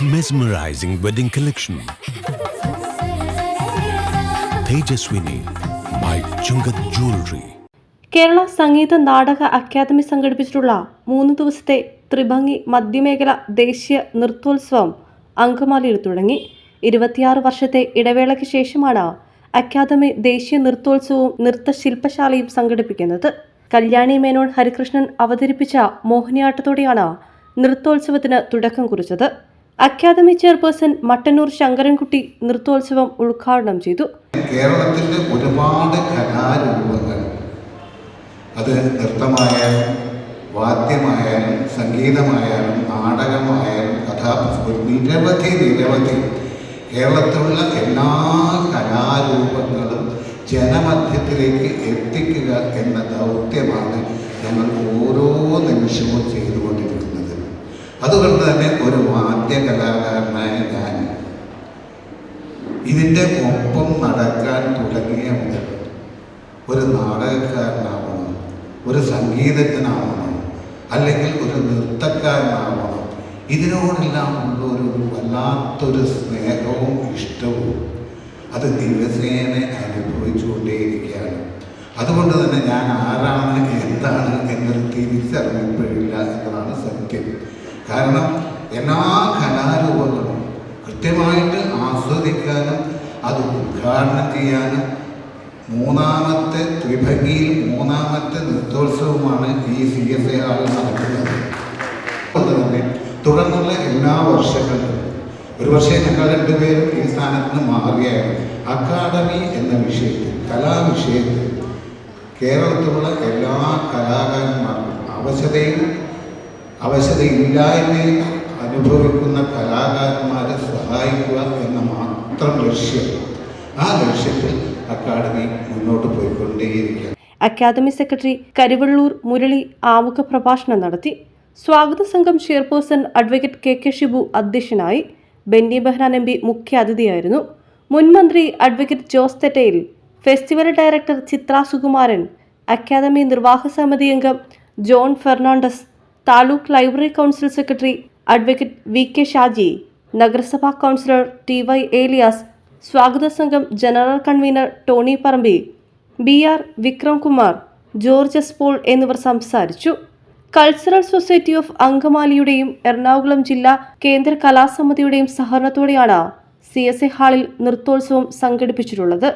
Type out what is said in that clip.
Mesmerizing wedding collection. Tejaswini by Chungat Jewelry. Kerala Sangeetha Nataka academy സംഘടിപ്പിച്ചിട്ടുള്ള മൂന്ന് ദിവസത്തെ ത്രിഭംഗി മധ്യമേഖല ദേശീയ നൃത്തോത്സവം അങ്കമാലിയിൽ തുടങ്ങി ഇരുപത്തിയാറ് വർഷത്തെ ഇടവേളയ്ക്ക് ശേഷമാണ് അക്കാദമി ദേശീയ നൃത്തോത്സവവും നൃത്തശില്പശാലയും സംഘടിപ്പിക്കുന്നത് കല്യാണി മേനോൻ ഹരികൃഷ്ണൻ അവതരിപ്പിച്ച മോഹിനിയാട്ടത്തോടെയാണ് നൃത്തോത്സവത്തിന് തുടക്കം കുറിച്ചത് അക്കാദമി ചെയർപേഴ്സൺ മട്ടന്നൂർ ശങ്കരൻകുട്ടി നൃത്തോത്സവം ഉദ്ഘാടനം ചെയ്തു. കേരളത്തിന്റെ ഒരുപാട് കലാരൂപങ്ങൾ അത് നൃത്തമായാലും വാദ്യമായാലും സംഗീതമായാലും നാടകമായാലും കഥാ നിരവധി നിരവധി കേരളത്തിലുള്ള എല്ലാ കലാരൂപങ്ങളും ജനമധ്യത്തിലേക്ക് എത്തിക്കുക എന്ന ദൗത്യമാണ് ഞങ്ങൾ ഓരോ നിമിഷവും ചെയ്തുകൊണ്ടിരിക്കുന്നത്. അതുകൊണ്ട് തന്നെ ഒരു വാദ്യ കലാകാരനായ ഞാൻ ഇതിന്റെ ഒപ്പം നടക്കാൻ തുടങ്ങിയ മുതൽ ഒരു നാടകക്കാരനാവണം ഒരു സംഗീതജ്ഞനാവണം അല്ലെങ്കിൽ ഒരു നൃത്തക്കാരനാവണം. ഇതിനോടെല്ലാം ഉള്ള ഒരു വല്ലാത്തൊരു സ്നേഹവും ഇഷ്ടവും അത് ദിവസേന അനുഭവിച്ചുകൊണ്ടേയിരിക്കുകയാണ്. അതുകൊണ്ട് തന്നെ ഞാൻ ആരാണ് എന്താണ് എന്നൊരു തിരിച്ചറിഞ്ഞപ്പോഴില്ല എന്നതാണ് സത്യം. കാരണം എല്ലാ കലാരൂപങ്ങളും കൃത്യമായിട്ട് ആസ്വദിക്കാനും അത് ഉദ്ഘാടനം ചെയ്യാനും മൂന്നാമത്തെ ത്രിഭംഗിയിൽ മൂന്നാമത്തെ നൃത്തോത്സവമാണ് ഈ സി എസ് എ ആൾ നടക്കുന്നത്. അതുകൊണ്ട് തന്നെ തുടർന്നുള്ള എല്ലാ വർഷങ്ങളിലും ഒരു പക്ഷേ ഞങ്ങൾ രണ്ടുപേരും ഈ സ്ഥാനത്ത് നിന്ന് മാറിയായിരുന്നു അക്കാദമി എന്ന വിഷയത്തിൽ കലാവിഷയത്തിൽ കേരളത്തിലുള്ള എല്ലാ കലാകാരന്മാർക്കും അവശതയും അവശതയില്ലായ്മയും അനുഭവിക്കുന്ന കലാകാരന്മാരെ സഹായിക്കുക എന്ന മാത്രം ലക്ഷ്യം. ആ ലക്ഷ്യത്തിൽ അക്കാദമി മുന്നോട്ട് പോയിക്കൊണ്ടേയിരിക്കുക അക്കാദമി സെക്രട്ടറി കരിവള്ളൂർ മുരളി ആമുഖ പ്രഭാഷണം നടത്തി സ്വാഗത സംഘം chairperson advocate K K Shibu അധ്യക്ഷനായി ബെന്നി ബെഹ്റാൻ എം പി മുഖ്യ അതിഥിയായിരുന്നു. മുൻ മന്ത്രി advocate Jose Thettayil festival director Chitra Sukumaran academy നിർവാഹക സമിതി അംഗം John Fernandez taluk library council secretary advocate V K Shaji നഗരസഭാ കൗൺസിലർ ടി വൈ ഏലിയാസ് സ്വാഗത സംഘം general convener Tony Parambi B R Vikram Kumar George S Paul എന്നിവർ സംസാരിച്ചു. Cultural society of അങ്കമാലിയുടെയും എറണാകുളം ജില്ലാ കേന്ദ്ര കലാസമിതിയുടെയും സഹകരണത്തോടെയാണ് സി എസ് എ ഹാളിൽ നൃത്തോത്സവം സംഘടിപ്പിച്ചിട്ടുള്ളത്.